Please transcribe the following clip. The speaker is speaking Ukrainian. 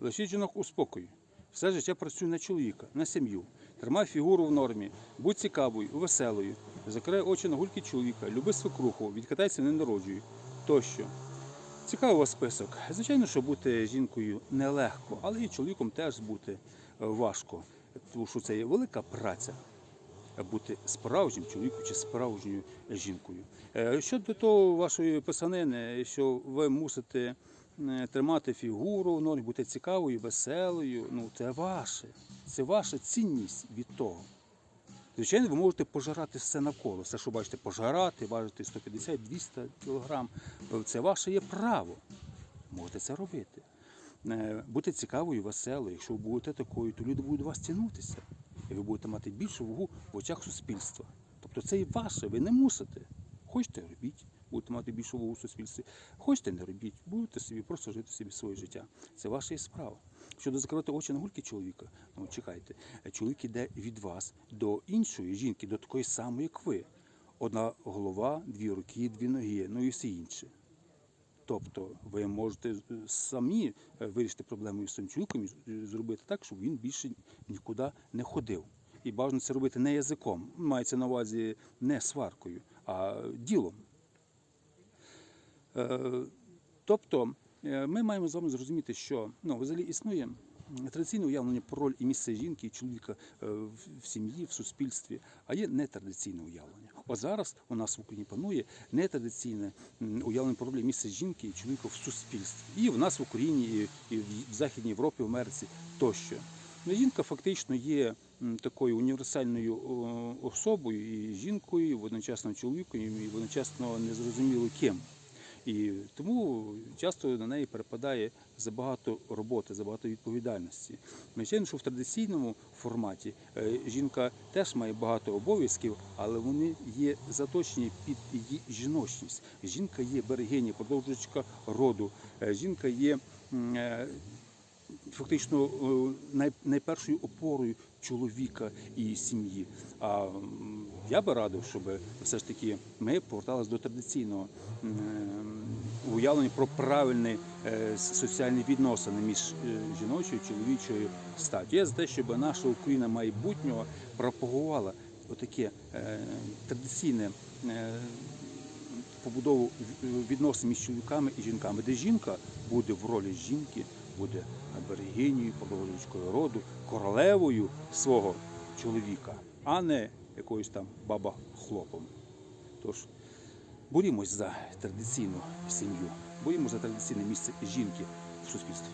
Лишіть жінок у спокої. Все життя працюй на чоловіка, на сім'ю. Тримай фігуру в нормі, будь цікавою, веселою, закрий очі на гульки чоловіка, люби свекруху, відкатайся не народжуй тощо. Цікавий список. Звичайно, що бути жінкою нелегко, але і чоловіком теж бути е, важко, тому що це є велика праця бути справжнім чоловіком чи справжньою жінкою. Е, Щодо того вашої писанини, що ви мусите тримати фігуру в нормі, бути цікавою, веселою, ну це ваше. Це ваша цінність від того. Звичайно, ви можете пожирати все навколо. Все, що бачите, пожирати, важити 150-200 кг. Це ваше є право. Можете це робити. Е, Бути цікавою, веселою. Якщо ви будете такою, то люди будуть до вас цінутися. І ви будете мати більшу вагу в очах суспільства. Тобто це і ваше, ви не мусите. Хочете робіть, будете мати більшу вагу в суспільстві. Хочете не робіть, будете собі просто жити собі своє життя. Це ваша є справа. Щодо закривати очі на гульки чоловіка, ну чекайте, чоловік іде від вас до іншої жінки, до такої самої, як ви. Одна голова, дві руки, дві ноги, ну і все інше. Тобто ви можете е, самі е, вирішити проблему із своїм чоловіком і зробити так, щоб він більше нікуди не ходив. І бажано це робити не язиком, мається на увазі не сваркою, а ділом. Е, Тобто е, ми маємо з вами зрозуміти, що ну, взагалі існує традиційне уявлення про роль і місце жінки і чоловіка е, в- сім'ї, в суспільстві, а є нетрадиційне уявлення. От зараз у нас в Україні панує нетрадиційне уявлення про роль і місце жінки і чоловіка в суспільстві. І в нас в Україні, і, в Західній Європі, в Америці тощо. Ну, Жінка фактично є такою універсальною особою, і жінкою, і водночасно чоловіком, і водночасно незрозуміло ким. І тому часто на неї перепадає забагато роботи, забагато відповідальності. Звичайно, що в традиційному форматі е, жінка теж має багато обов'язків, але вони є заточені під її жіночність. Жінка є берегиня, продовжувачка роду. Е, Жінка є е, фактично найпершою опорою чоловіка і сім'ї. А я би радив, щоб все ж таки ми поверталися до традиційного уявлення про правильні е, соціальні відносини між е, жіночою і чоловічою статтю. Я за те, щоб наша Україна майбутнього пропагувала отаке е, традиційне. е, побудову відносин між чоловіками і жінками, де жінка буде в ролі жінки, буде берегинею, продовжувачкою роду, королевою свого чоловіка, а не якоюсь там баба-хлопом. Тож борімось за традиційну сім'ю, борімось за традиційне місце жінки в суспільстві.